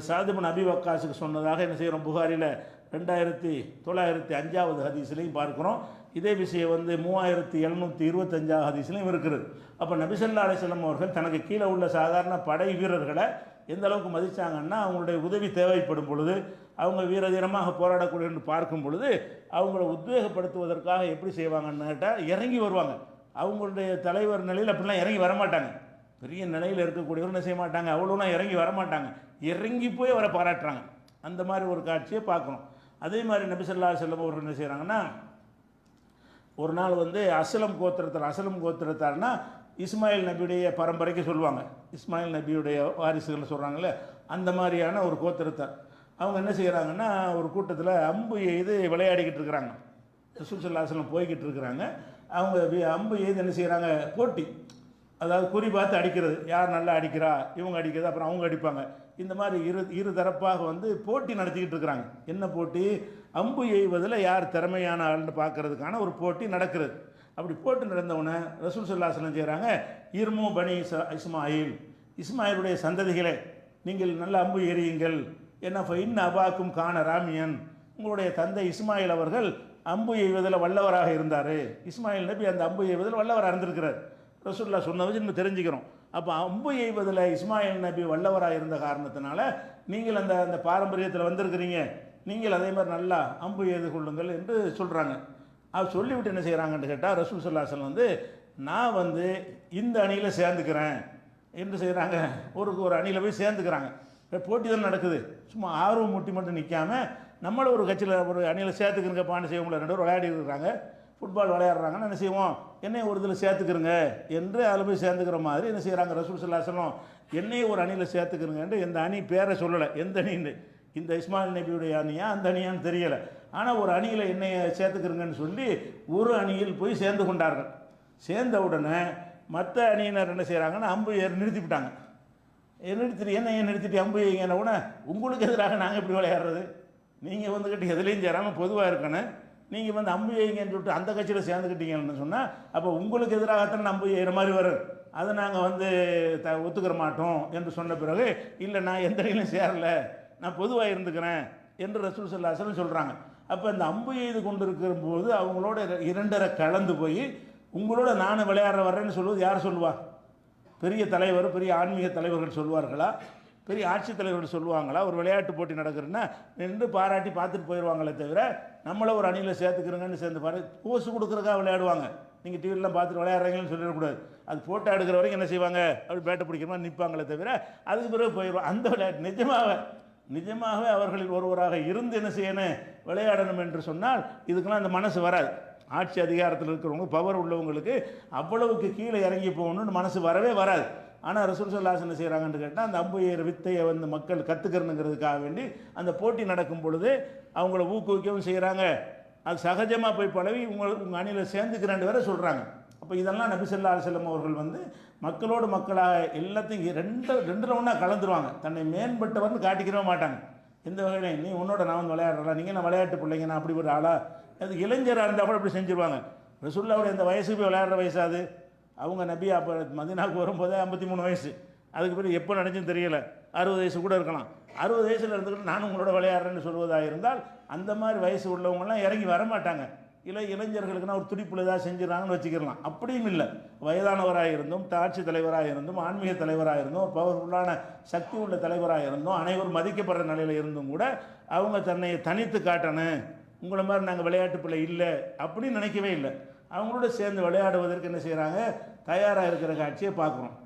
சாதுபன் அபி வக்காஸுக்கு சொன்னதாக என்ன செய்கிறோம் புகாரில் ரெண்டாயிரத்தி தொள்ளாயிரத்தி அஞ்சாவது ஹதீஸ்லையும் பார்க்குறோம். இதே விஷயம் வந்து மூவாயிரத்தி எழுநூற்றி இருபத்தஞ்சாவது ஹதீஸ்லையும் இருக்கிறது. அப்போ நபிசல்லா அலிஸ்லம் அவர்கள் தனக்கு கீழே உள்ள சாதாரண படை வீரர்களை எந்த அளவுக்கு மதித்தாங்கன்னா அவங்களுடைய உதவி தேவைப்படும் பொழுது அவங்க வீரதீரமாக போராடக்கூடிய என்று பார்க்கும் பொழுது அவங்கள உத்வேகப்படுத்துவதற்காக எப்படி செய்வாங்கன்னு கேட்டால் இறங்கி வருவாங்க. அவங்களுடைய தலைவர் நிலையில் அப்படிலாம் இறங்கி வரமாட்டாங்க பெரிய நிலையில் இருக்கக்கூடியவர் என்ன செய்ய மாட்டாங்க? அவ்வளோலாம் இறங்கி வரமாட்டாங்க இறங்கி போய் அவரை பாராட்டுறாங்க. அந்த மாதிரி ஒரு காட்சியை பார்க்குறோம். அதே மாதிரி நபிசல்லா செல்லம் அவர்கள் என்ன செய்கிறாங்கன்னா ஒரு நாள் வந்து அசலம் கோத்திரத்தார் அசலம் கோத்திரத்தார்னா இஸ்மாயில் நபியுடைய பரம்பரைக்கு சொல்லுவாங்க. இஸ்மாயில் நபியுடைய வாரிசுகள் சொல்கிறாங்களே அந்த மாதிரியான ஒரு கோத்திரத்தார். அவங்க என்ன செய்கிறாங்கன்னா ஒரு கூட்டத்தில் அம்பு எய்து விளையாடிக்கிட்டு இருக்கிறாங்க. ரசூல் போய்கிட்டு இருக்கிறாங்க. அவங்க அம்பு எய்து என்ன செய்கிறாங்க போட்டி. அதாவது குறி பார்த்து அடிக்கிறது. யார் நல்லா அடிக்கிறா? இவங்க அடிக்கிறது அப்புறம் அவங்க அடிப்பாங்க. இந்த மாதிரி இரு இரு தரப்பாக வந்து போட்டி நடத்திக்கிட்டு இருக்கிறாங்க. என்ன போட்டி? அம்பு எய்வதில் யார் திறமையான ஆள்னு பார்க்கறதுக்கான ஒரு போட்டி நடக்கிறது. அப்படி போட்டி நடந்தவுடனே ரசூல் சொல்லாசனம் செய்கிறாங்க இருமு பனி இஸ்மாயில் இஸ்மாயிலுடைய சந்ததிகளே நீங்கள் நல்ல அம்பு எறியுங்கள். என்ன இன்ன அபாக்கும் காண ராமியன். உங்களுடைய தந்தை இஸ்மாயில் அவர்கள் அம்பு எய்வதில் வல்லவராக இருந்தார். இஸ்மாயில் நபி அந்த அம்பு எய்வதில் வல்லவராக இருந்திருக்கிறார். ரசூல்லா சொன்ன வச்சு நம்ம தெரிஞ்சுக்கிறோம். அப்போ அம்பு எய்வதில் இஸ்மாயில் நபி வல்லவராக இருந்த காரணத்தினால நீங்கள் அந்த அந்த பாரம்பரியத்தில் வந்திருக்கிறீங்க. நீங்கள் அதே மாதிரி நல்லா அம்பு எய்து கொள்ளுங்கள் என்று சொல்கிறாங்க அவர் சொல்லிவிட்டு என்ன செய்கிறாங்கன்னு கேட்டால் ரசூல் சல்லாசன் வந்து நான் வந்து இந்த அணியில் சேர்ந்துக்கிறேன் என்று செய்கிறாங்க ஒரு ஒரு அணியில் போய் சேர்ந்துக்கிறாங்க. போட்டி தான் நடக்குது. சும்மா ஆர்வம் முட்டி மட்டும் நிற்காம நம்மளை ஒரு கட்சியில் ஒரு அணியில் சேர்த்துக்கிறங்கப்பான்னு செய்வோம்ல ரெண்டு பேரும் விளையாடி இருக்கிறாங்க ஃபுட்பால் விளையாடுறாங்கன்னு என்ன செய்வோம்? என்னை ஒரு இதில் சேர்த்துக்கிறங்க என்று அதில் போய் சேர்ந்துக்கிற மாதிரி என்ன செய்கிறாங்க ரசூல் சல்லாசனம் என்னையும் ஒரு அணியில் சேர்த்துக்கிறங்கன்ட்டு எந்த அணி பேரை சொல்லலை. எந்த அணின்னு? இந்த இஸ்மாயில் நபியுடைய அணியா? அந்த அணியான்னு தெரியலை. ஆனால் ஒரு அணியில் என்னைய சேர்த்துக்கிறங்கன்னு சொல்லி ஒரு அணியில் போய் சேர்ந்து கொண்டார்கள். சேர்ந்த உடனே மற்ற அணியினர் என்ன செய்கிறாங்கன்னா அம்பு ஏறி நிறுத்திவிட்டாங்க நிறுத்திட்டு என்ன ஏன் நிறுத்திட்டு அம்பு என்ன கூட உங்களுக்கு எதிராக நாங்கள் எப்படி விளையாடுறது? நீங்கள் வந்துக்கிட்டு எதுலேயும் சேராமல் பொதுவாக இருக்கணும். நீங்கள் வந்து அம்பு எய்ங்கன்னு சொல்லிட்டு அந்த கட்சியில் சேர்ந்துக்கிட்டீங்கன்னு சொன்னால் அப்போ உங்களுக்கு எதிராகத்தான் அம்பு எய்கிற மாதிரி வரும். அதை நாங்கள் வந்து த ஒத்துக்கிற மாட்டோம் என்று சொன்ன பிறகு இல்லை நான் எந்த அணியிலும் சேரலை. நான் பொதுவாக இருந்துக்கிறேன் என்று ரசூல் சல்லாசலம் சொல்கிறாங்க அப்போ இந்த அம்பு எய்து கொண்டு இருக்கிற போது அவங்களோட இரண்டரை கலந்து போய் உங்களோட நானும் விளையாடுற வர்றேன்னு சொல்லுவது யார் சொல்லுவா? பெரிய தலைவர் பெரிய ஆன்மீக தலைவர்கள் சொல்வார்களா? பெரிய ஆட்சித்தலைவர்கள் சொல்லுவாங்களா ஒரு விளையாட்டு போட்டி நடக்குதுன்னா நின்று பாராட்டி பார்த்துட்டு போயிடுவாங்களே தவிர நம்மளை ஒரு அணியில் சேர்த்துக்கிறோங்கன்னு சேர்ந்து பாரு கோசு கொடுக்குறக்கா விளையாடுவாங்க. நீங்கள் டிவிலாம் பார்த்துட்டு விளையாடுறீங்கன்னு சொல்லிடக்கூடாது. அது ஃபோட்டோ எடுக்கிற வரைக்கும் என்ன செய்வாங்க? அப்படி பேட்டை பிடிக்கிற மாதிரி நிற்பாங்களே தவிர அதுக்கு பிறகு போயிடுவாங்க. அந்த விளையாட்டு நிஜமாக நிஜமாகவே அவர்களில் ஒருவராக இருந்து என்ன செய்யணும்? விளையாடணும் என்று சொன்னால் இதுக்கெல்லாம் அந்த மனசு வராது. ஆட்சி அதிகாரத்தில் இருக்கிறவங்க பவர் உள்ளவங்களுக்கு அவ்வளவுக்கு கீழே இறங்கி போகணும்னு மனசு வரவே வராது. ஆனால் ரசூல் சல்லாஸ் என்ன செய்கிறாங்கன்னு கேட்டால் அந்த அம்பு வித்தையை வந்து மக்கள் கற்றுக்கிறனுங்கிறதுக்காக வேண்டி அந்த போட்டி நடக்கும் பொழுது அவங்கள ஊக்குவிக்கவும் செய்கிறாங்க அது சகஜமாக போய் பழவி உங்களை உங்கள் அணியில் சேர்ந்துக்கிறேன் வேற சொல்கிறாங்க அப்போ இதெல்லாம் நபிசல்லா செல்லம் அவர்கள் வந்து மக்களோடு மக்களாக எல்லாத்தையும் ரெண்டு ரெண்டு ஒன்றா கலந்துருவாங்க. தன்னை மேம்பட்டவர்னு காட்டிக்கிறவே மாட்டாங்க. எந்த வகையிலையும் நீ உன்னோட நான் வந்து விளையாடுறா நீங்கள் நான் விளையாட்டு பிள்ளைங்க நான் அப்படி ஒரு ஆளா? அது இளைஞராக இருந்தால் கூட அப்படி செஞ்சுருவாங்க. ரசுல்லாவுடைய அந்த வயசுக்கு போய் விளையாடுற வயசாது அவங்க நபி அப்போ மதினாவுக்கு வரும்போதே ஐம்பத்தி மூணு வயசு. அதுக்கு பிறகு எப்போ நினச்சுன்னு தெரியல. அறுபது வயசு கூட இருக்கலாம். அறுபது வயசில் இருந்துக்கிட்டு நானும் உங்களோட விளையாடுறேன்னு சொல்வதாக இருந்தால் அந்த மாதிரி வயசு உள்ளவங்கலாம் இறங்கி வர மாட்டாங்க. இல்லை இளைஞர்களுக்குன்னா ஒரு துடிப்பில் ஏதாவது செஞ்சுறாங்கன்னு வச்சுக்கலாம் அப்படியும் இல்லை. வயதானவராக இருந்தும் ஆட்சி தலைவராக இருந்தும் ஆன்மீக தலைவராக இருந்தும் ஒரு பவர்ஃபுல்லான சக்தி உள்ள தலைவராக இருந்தும் அனைவரும் மதிக்கப்படுற நிலையில் இருந்தும் கூட அவங்க தன்னை தனித்து காட்டணும். உங்களை மாதிரி நாங்கள் விளையாட்டு பிள்ளை இல்லை. அப்படின்னு நினைக்கவே இல்லை. அவங்களோட சேர்ந்து விளையாடுவதற்கு என்ன செய்கிறாங்க தயாராக இருக்கிற காட்சியை பார்க்குறோம்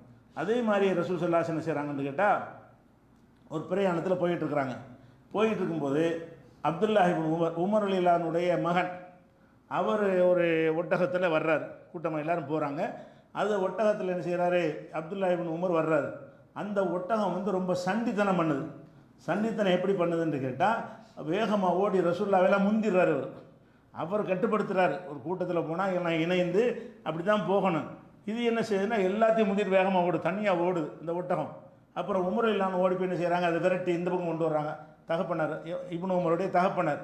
அதே மாதிரி ரசூல் சல்லாஸ் என்ன செய்கிறாங்கன்னு கேட்டால் ஒரு பிரயாணத்தில் போயிட்டுருக்குறாங்க. போயிட்டு இருக்கும்போது அப்துல்லாஹிபின் உமர் உமர் அலிலானுடைய மகன் அவர் ஒரு ஒட்டகத்தில் வர்றார். கூட்டமாக எல்லாரும் போகிறாங்க அது ஒட்டகத்தில் என்ன செய்கிறாரு அப்துல்லாஹிபின் உமர் வர்றாரு. அந்த ஒட்டகம் வந்து ரொம்ப சண்டித்தனம் பண்ணுது. சண்டித்தனம் எப்படி பண்ணுதுன்னு கேட்டால் வேகமாக ஓடி ரசூல்லாவெல்லாம் முந்திடுறாரு அவர் அவர் கட்டுப்படுத்துகிறார் ஒரு கூட்டத்தில் போனால் எல்லாம் இணைந்து அப்படி தான் போகணும். இது என்ன செய்யுதுன்னா எல்லாத்தையும் முதிர் வேகமாக ஓடு தனியாக ஓடுது இந்த ஒட்டகம். அப்புறம் உமர் இல்லாமல் ஓடி போய் என்ன செய்கிறாங்க அதை விரட்டி இந்த பக்கம் கொண்டு வர்றாங்க. தகப்பனார் இப்னு உமருடைய தகப்பனார்.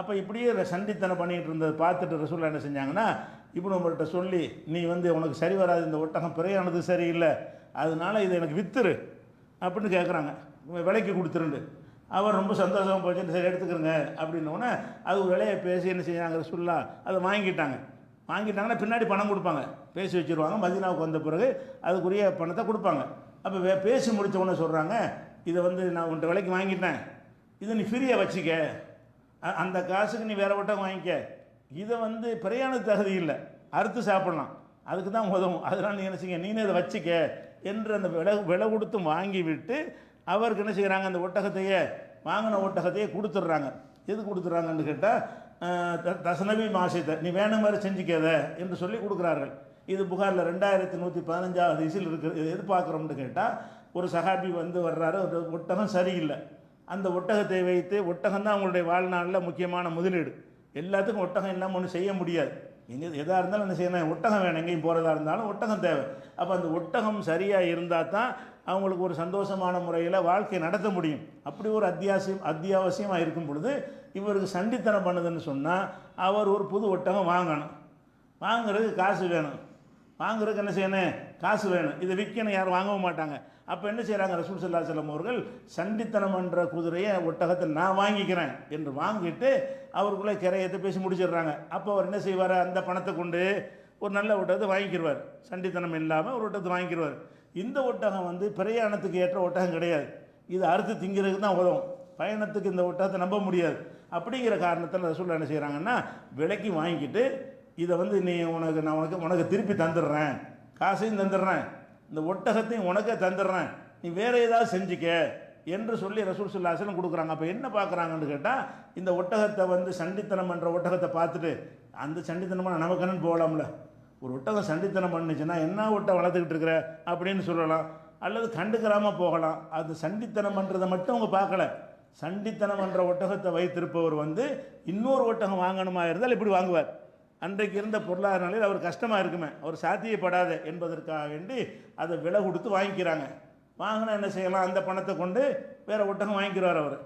அப்போ இப்படியே சண்டித்தனை பண்ணிகிட்டு இருந்ததை பார்த்துட்டு ரசூல்லா என்ன செஞ்சாங்கன்னா இப்னு உமர்கிட்ட சொல்லி நீ வந்து உனக்கு சரி வராது. இந்த ஒட்டகம் பிறையானது சரியில்லை. அதனால இதை எனக்கு வித்துரு. அப்படின்னு கேட்குறாங்க விலைக்கு கொடுத்துருண்டு. அவர் ரொம்ப சந்தோஷமாக போச்சு. சரி எடுத்துக்கிறங்க அப்படின்னோடனே அது ஒரு விலையை பேசி என்ன செய்யாங்க ரசூல்லா அதை வாங்கிட்டாங்க. வாங்கிட்டாங்கன்னா பின்னாடி பணம் கொடுப்பாங்க. பேசி வச்சுருவாங்க மதினாவுக்கு வந்த பிறகு அதுக்குரிய பணத்தை கொடுப்பாங்க. அப்போ வே பேசி முடித்த உடனே சொல்கிறாங்க இதை வந்து நான் உன்ட்ட விலைக்கு வாங்கிட்டேன். இதை நீ ஃப்ரீயாக வச்சுக்க. அந்த காசுக்கு நீ வேறு ஒட்டகம் வாங்கிக்க. இதை வந்து பிரயாணத்துக்கு தகுதி இல்லை. அறுத்து சாப்பிட்லாம். அதுக்கு தான் உதவும். அதனால் நீ என்ன செய்ய நீனே இதை வச்சுக்க. என்று அந்த விலை விலை கொடுத்து வாங்கி விட்டு அவருக்கு என்ன செய்கிறாங்க அந்த ஒட்டகத்தையே வாங்கின ஒட்டகத்தையே கொடுத்துட்றாங்க. எது கொடுத்துட்றாங்கன்னு கேட்டால் தசனவி மாசத்தை நீ வேணும் மாதிரி செஞ்சுக்காத. என்று சொல்லி கொடுக்குறார்கள். இது புகாரில் ரெண்டாயிரத்தி நூற்றி பதினஞ்சாவது இசில் இருக்குது இது எதிர்பார்க்குறோம்னு கேட்டால் ஒரு சகாபி வந்து வர்றாரு ஒரு ஒட்டகம் சரியில்லை. அந்த ஒட்டகத்தை வைத்து ஒட்டகம் தான் அவங்களுடைய வாழ்நாளில் முக்கியமான முதலீடு. எல்லாத்துக்கும் ஒட்டகம் இல்லாமல் ஒன்றும் செய்ய முடியாது. எங்கே எதாக இருந்தாலும் என்ன செய்யணும்? ஒட்டகம் வேணும். எங்கேயும் போகிறதா இருந்தாலும் ஒட்டகம் தேவை. அப்போ அந்த ஒட்டகம் சரியாக இருந்தால் தான் அவங்களுக்கு ஒரு சந்தோஷமான முறையில் வாழ்க்கை நடத்த முடியும். அப்படி ஒரு அத்தியாவசியம் அத்தியாவசியமாக இருக்கும் பொழுது இவருக்கு சண்டித்தனம் பண்ணுதுன்னு சொன்னால் அவர் ஒரு புது ஒட்டகம் வாங்கணும். வாங்குறதுக்கு காசு வேணும். வாங்குறதுக்கு என்ன செய்யணும்? காசு வேணும். இதை விற்கணும் யாரும் வாங்கவும் மாட்டாங்க. அப்போ என்ன செய்கிறாங்க ரசூல் சல்லா செல்லம் அவர்கள் சண்டித்தனம் என்ற குதிரையை ஒட்டகத்தை நான் வாங்கிக்கிறேன் என்று வாங்கிட்டு அவருக்குள்ளே கிரையத்தை பேசி முடிச்சிடுறாங்க. அப்போ அவர் என்ன செய்வார்? அந்த பணத்தை கொண்டு ஒரு நல்ல ஒட்டகத்தை வாங்கிக்கிடுவார் சண்டித்தனம் இல்லாமல் ஒரு ஒட்டகத்தை வாங்கிக்கிடுவார் இந்த ஒட்டகம் வந்து பிரயாணத்துக்கு ஏற்ற ஒட்டகம் கிடையாது. இது அறுத்து திங்கிறதுக்கு தான் உதவும். பயணத்துக்கு இந்த ஒட்டகத்தை நம்ப முடியாது. அப்படிங்கிற காரணத்தில் ரசூல் என்ன செய்கிறாங்கன்னா விலைக்கு வாங்கிக்கிட்டு இதை வந்து நீ உனக்கு நான் உனக்கு உனக்கு திருப்பி தந்துடுறேன். காசையும் தந்துடுறேன். இந்த ஒட்டகத்தையும் உனக்கே தந்துடுறேன். நீ வேறு ஏதாவது செஞ்சுக்க என்று சொல்லி ரசூல் சுல்லாசலம் கொடுக்குறாங்க. அப்போ என்ன பார்க்குறாங்கன்னு கேட்டால் இந்த ஒட்டகத்தை வந்து சண்டித்தனம் பண்ணுற ஒட்டகத்தை பார்த்துட்டு அந்த சண்டித்தனமாக நமக்குன்னு போகலாம்ல. ஒரு ஒட்டகம் சண்டித்தனம் பண்ணுச்சுன்னா என்ன ஒட்டை வளர்த்துக்கிட்டு இருக்கிற அப்படின்னு சொல்லலாம். அல்லது கண்டுக்கிறாமல் போகலாம். அது சண்டித்தனம் பண்ணுறதை மட்டும் அவங்க பார்க்கல. சண்டித்தனம் என்ற ஒட்டகத்தை வைத்திருப்பவர் வந்து இன்னொரு ஒட்டகம் வாங்கணுமா இருந்தால் இப்படி வாங்குவார். அன்றைக்கு இருந்த பொருளாதார நிலையில் அவர் கஷ்டமாக இருக்குமே. அவர் சாத்தியப்படாத என்பதற்காக வேண்டி அதை விலை கொடுத்து வாங்கிக்கிறாங்க. வாங்கினா என்ன செய்யலாம்? அந்த பணத்தை கொண்டு வேறு ஒட்டகம் வாங்கிக்கிறார் அவர்.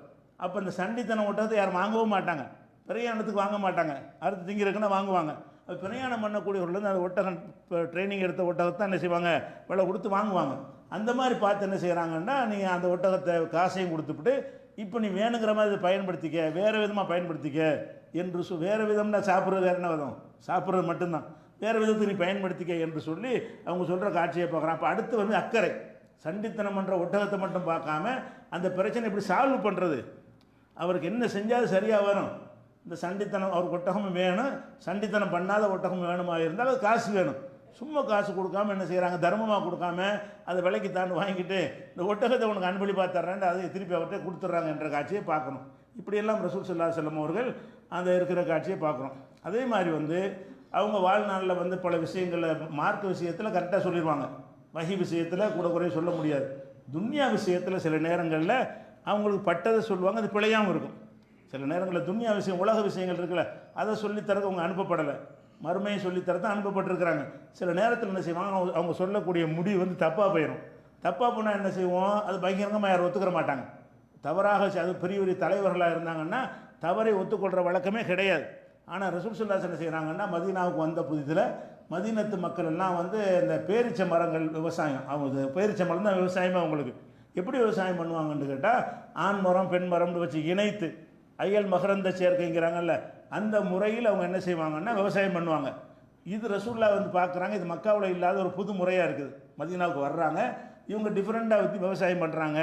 அப்போ இந்த சண்டித்தனம் ஒட்டகத்தை யாரும் வாங்கவும் மாட்டாங்க. பிரயாணத்துக்கு வாங்க மாட்டாங்க. அடுத்து திங்கிறக்குன்னா வாங்குவாங்க. அது பிரயாணம் பண்ணக்கூடியவர்கள் அந்த ஒட்டகம் இப்போ ட்ரைனிங் எடுத்த ஒட்டகத்தை என்ன செய்வாங்க? விலை கொடுத்து வாங்குவாங்க. அந்த மாதிரி பார்த்து என்ன செய்கிறாங்கன்னா நீங்கள் அந்த ஒட்டகத்தை காசையும் கொடுத்துவிட்டு இப்போ நீ வேணுங்கிற மாதிரி இதை பயன்படுத்திக்க வேறு விதமாக பயன்படுத்திக்க என்று சொ வேறு விதம்னா சாப்பிட்றது வேறு என்ன விதம்? சாப்பிட்றது மட்டும்தான். வேறு விதத்தை நீ பயன்படுத்திக்க என்று சொல்லி அவங்க சொல்கிற காட்சியை பார்க்குறான். அப்போ அடுத்து வந்து அக்கறை. சண்டித்தனம் பண்ணுற ஒட்டகத்தை மட்டும் பார்க்காம அந்த பிரச்சனை எப்படி சால்வ் பண்ணுறது அவருக்கு என்ன செஞ்சால் சரியாக வரும்? இந்த சண்டித்தனம் அவருக்கு ஒட்டகமும் வேணும். சண்டித்தனம் பண்ணாத ஒட்டகம் வேணுமா இருந்தால் அது காசு வேணும். சும்மா காசு கொடுக்காம என்ன செய்கிறாங்க தர்மமாக கொடுக்காம அதை விலைக்கு தாண்டு வாங்கிட்டு இந்த ஒட்டகத்தை உனக்கு அன்பளிப்பாக தர்றேன் அதை திருப்பி அவர்கிட்ட கொடுத்துட்றாங்க என்ற காட்சியை பார்க்கணும். இப்படியெல்லாம் ரசூல் சல்லா செல்லம் அவர்கள் அந்த இருக்கிற காட்சியை பார்க்குறோம் அதே மாதிரி வந்து அவங்க வாழ்நாளில் வந்து பல விஷயங்களில் மார்க் விஷயத்தில் கரெக்டாக சொல்லிடுவாங்க வகி விஷயத்தில் கூட குறைய சொல்ல முடியாது. துன்யா விஷயத்தில் சில நேரங்களில் அவங்களுக்கு பட்டதை சொல்லுவாங்க அது பிழையாமல் இருக்கும். சில நேரங்களில் துன்யா விஷயம் உலக விஷயங்கள் இருக்குல்ல அதை சொல்லித்தரது அவங்க அனுப்பப்படலை. மறுமையை சொல்லித்தரதான் அனுப்பப்பட்டிருக்கிறாங்க. சில நேரத்தில் என்ன செய்வாங்க? அவங்க- அவங்க சொல்லக்கூடிய முடிவு வந்து தப்பாக போயிடும் தப்பாக போனால் என்ன செய்வோம்? அது பயங்கரமாக யாரும் ஒத்துக்கிற மாட்டாங்க. தவறாக அது பெரிய பெரிய தலைவர்களாக இருந்தாங்கன்னா தவறை ஒத்துக்கொள்கிற வழக்கமே கிடையாது. ஆனால் ரசூல் சுல்லாஸ் என்ன செய்கிறாங்கன்னா மதீனாவுக்கு வந்த புதிதில் மதீனத்து மக்கள் எல்லாம் வந்து இந்த பேரிச்ச மரங்கள் விவசாயம். அவங்க பேரிச்ச மரம் தான் விவசாயமே அவங்களுக்கு. எப்படி விவசாயம் பண்ணுவாங்கன்னு கேட்டால் ஆண் மரம் பெண் மரம்னு வச்சு இணைத்து அயல் மகரந்த சேர்க்கைங்கிறாங்கல்ல அந்த முறையில் அவங்க என்ன செய்வாங்கன்னா விவசாயம் பண்ணுவாங்க. இது ரசூல்லா வந்து பார்க்குறாங்க இது மக்காவில் இல்லாத ஒரு புது முறையாக இருக்குது. மதினாவுக்கு வர்றாங்க இவங்க டிஃப்ரெண்ட்டாக வித்தி விவசாயம் பண்ணுறாங்க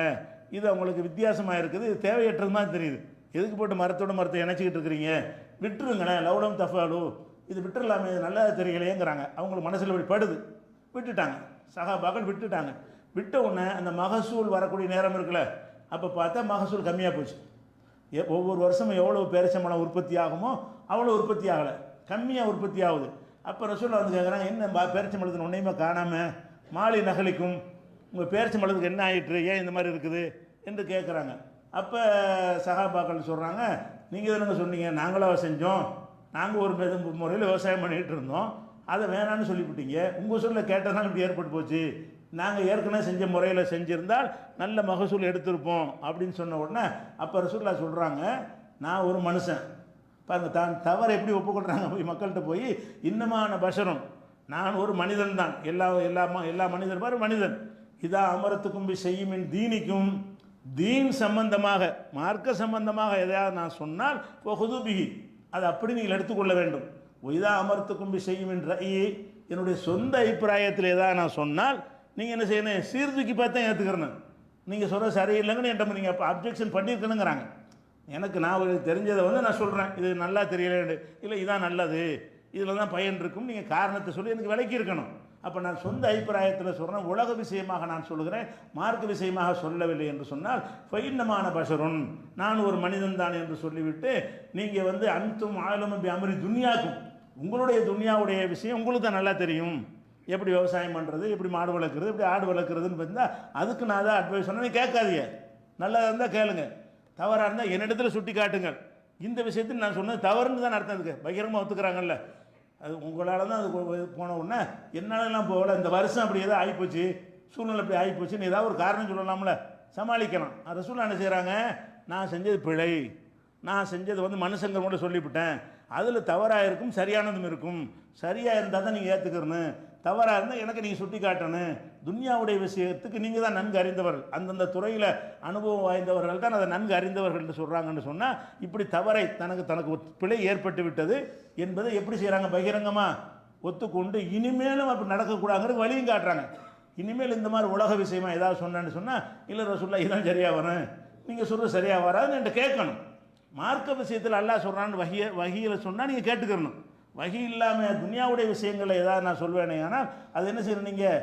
இது அவங்களுக்கு வித்தியாசமாக இருக்குது இது தேவையற்றது மாதிரி தெரியுது. எதுக்கு போட்டு மரத்தோட மரத்தை இணைச்சிக்கிட்டு இருக்கிறீங்க? விட்டுருங்களேன் லவுடம் தஃபாலு. இது விட்டுறலாமே இது நல்லா தெரியலையேங்கிறாங்க. அவங்களுக்கு மனசில் இப்படி படுது. விட்டுட்டாங்க. சகாபாக்கள் விட்டுட்டாங்க. விட்ட உடனே அந்த மகசூல் வரக்கூடிய நேரம் இருக்குல்ல அப்போ பார்த்தா மகசூல் கம்மியாக போச்சு. ஒவ்வொரு வருஷமும் எவ்வளோ பேரிச்சம்பழம் உற்பத்தி ஆகுமோ அவ்வளோ உற்பத்தி ஆகலை கம்மியாக உற்பத்தி ஆகுது அப்போ ரசூலா வந்து கேட்குறாங்க என்ன பா பேரிச்சம்பழத்தின் ஒன்றையுமே காணாமல் மாலை நகலிக்கும். உங்கள் பேரிச்சம்பழத்துக்கு என்ன ஆயிற்று? ஏன் இந்த மாதிரி இருக்குது? என்று கேட்குறாங்க அப்போ சகாபாக்கள் சொல்கிறாங்க நீங்கள் தானே சொன்னீங்க? நாங்களாக செஞ்சோம். நாங்கள் ஒரு முறையில் விவசாயம் பண்ணிகிட்டு இருந்தோம். அதை வேணான்னு சொல்லிவிட்டீங்க. உங்கள் சொல்ல கேட்டதுனால இப்படி ஏற்பட்டு போச்சு. நாங்கள் ஏற்கனவே செஞ்ச முறையில் செஞ்சிருந்தால் நல்ல மகசூல் எடுத்திருப்போம் அப்படின்னு சொன்ன உடனே அப்போ ரசூல்லா சொல்கிறாங்க நான் ஒரு மனுஷன். பாருங்கள் தான் தவறை எப்படி ஒப்புக்கொள்கிறாங்க போய் மக்கள்கிட்ட போய் இன்னமான பஷரும். நான் ஒரு மனிதன் தான். எல்லா எல்லா ம- எல்லா மனிதன் பாரு மனிதன். இதா அமரத்துக்கும் பி செய்யுமின் தீனிக்கும். தீன் சம்பந்தமாக மார்க்க சம்பந்தமாக எதையாவது நான் சொன்னால் ஹுதுபிஹி அதை அப்படி நீங்கள் எடுத்துக்கொள்ள வேண்டும். இதா அமர்த்துக்கும் செய்யும் என்ற என்னுடைய சொந்த அபிப்பிராயத்தில் ஏதாவது நான் சொன்னால் நீங்கள் என்ன செய்யணும்? சீர்தூக்கி பார்த்தா ஏற்றுக்கிறேன் நீங்கள் சொல்கிற சரியில்லைங்கன்னு என்கிட்ட நீங்கள் அப்போ அப்ஜெக்ஷன் பண்ணியிருக்கணுங்கிறாங்க எனக்கு நான் ஒரு தெரிஞ்சதை வந்து நான் சொல்கிறேன் இது நல்லா தெரியல இல்லை இதான் நல்லது. இதில் தான் பயன் இருக்கும். நீங்கள் காரணத்தை சொல்லி எனக்கு விளக்கி இருக்கணும். அப்போ நான் சொந்த அபிப்பிராயத்தில் சொல்கிறேன் உலக விஷயமாக நான் சொல்கிறேன் மார்க்க விஷயமாக சொல்லவில்லை என்று சொன்னால் ஃபைன்னமான பசருன் நான் ஒரு மனிதன் தான் என்று சொல்லிவிட்டு நீங்கள் வந்து அன்தும் ஆளும் அமரி துன்யாக்கும். உங்களுடைய துன்யாவுடைய விஷயம் உங்களுக்கு தான் நல்லா தெரியும். எப்படி விவசாயம் பண்ணுறது எப்படி மாடு வளர்க்குறது எப்படி ஆடு வளர்க்குறதுன்னு பார்த்தா அதுக்கு நான் தான் அட்வைஸ் சொன்னேன். கேட்காதீங்க. நல்லதாக இருந்தால் கேளுங்க. தவறாக இருந்தால் என்னிடத்தில் சுட்டி காட்டுங்கள். இந்த விஷயத்தில் நான் சொன்னது தவறுன்னு தான் அர்த்தம் இருக்கு பகிரமாக ஒத்துக்கிறாங்கல்ல. அது உங்களால் தான் அது போன உடனே என்னாலலாம் போகல. இந்த வருஷம் அப்படி ஏதோ ஆகிப்போச்சு சூழ்நிலை அப்படி ஆகிப்போச்சுன்னு ஏதாவது ஒரு காரணம் சொல்லலாம்ல. சமாளிக்கலாம். அது சூழ்நிலை என்ன செய்கிறாங்க நான் செஞ்சது பிழை. நான் செஞ்சது வந்து மனுஷங்க கூட சொல்லிவிட்டேன். அதில் தவறாக இருக்கும் சரியானதும் இருக்கும். சரியாக இருந்தால் தான் நீங்கள் ஏற்றுக்கிறணும் தவறாக இருந்தால் எனக்கு நீங்கள் சுட்டி காட்டணும். துன்யாவுடைய விஷயத்துக்கு நீங்கள் தான் நன்கு அறிந்தவர்கள். அந்தந்த துறையில் அனுபவம் வாய்ந்தவர்கள் தான் அதை நன்கு அறிந்தவர்கள் என்று சொல்கிறாங்கன்னு சொன்னால் இப்படி தவறை தனக்கு தனக்கு பிழை ஏற்பட்டு விட்டது என்பதை எப்படி செய்கிறாங்க பகிரங்கமாக ஒத்துக்கொண்டு இனிமேலும் அப்படி நடக்கக்கூடாதுங்கிறது வழியும் காட்டுறாங்க. இனிமேல் இந்த மாதிரி உலக விஷயமா ஏதாவது சொன்னேன்னு சொன்னால் இல்லை ரசுல்லா இதான் சரியாக வரும். நீங்கள் சொல்கிறது சரியாக வராதுன்னு என்கிட்ட கேட்கணும். மார்க்க விஷயத்தில் அல்லா சொல்கிறான்னு வகிய வகியில் சொன்னால் நீங்கள் கேட்டுக்கிறணும். வகி இல்லாமல் துனியாவுடைய விஷயங்களை ஏதாவது நான் சொல்வேனே ஆனால் அது என்ன செய்யணும் நீங்கள்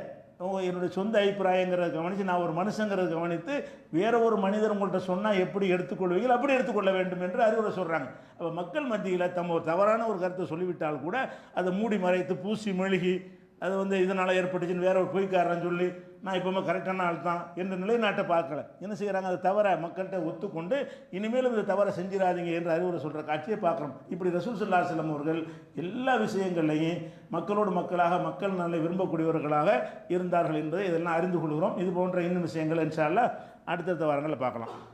என்னுடைய சொந்த அபிப்பிராயங்கிறத கவனித்து நான் ஒரு மனுஷங்கிறத கவனித்து வேற ஒரு மனிதர் உங்கள்கிட்ட சொன்னால் எப்படி எடுத்துக்கொள்வீர்கள் அப்படி எடுத்துக்கொள்ள வேண்டும் என்று அறிவுரை சொல்கிறாங்க அப்போ மக்கள் மத்தியில் தம் ஒரு தவறான ஒரு கருத்தை சொல்லிவிட்டால் கூட அதை மூடி மறைத்து பூசி மெழுகி அது வந்து இதனால் ஏற்பட்டுச்சுன்னு வேற ஒரு பொய்க்காரன் சொல்லி நான் இப்போவுமே கரெக்டான ஆள் தான் என்று நிலைநாட்டை பார்க்கல. என்ன செய்கிறாங்க அதை தவிர மக்கள்கிட்ட ஒத்துக்கொண்டு இனிமேலும் இதை தவற செஞ்சிடாதீங்க என்று அறிவுரை சொல்கிற காட்சியை பார்க்குறோம். இப்படி ரசூல் சுல்லா செல்லம் அவர்கள் எல்லா விஷயங்கள்லையும் மக்களோடு மக்களாக மக்கள் நல்ல விரும்பக்கூடியவர்களாக இருந்தார்கள் என்பதை இதெல்லாம் அறிந்து கொள்கிறோம். இது போன்ற இன்னும் விஷயங்கள் என்றால் அடுத்தடுத்த வாரங்களில் பார்க்கலாம்.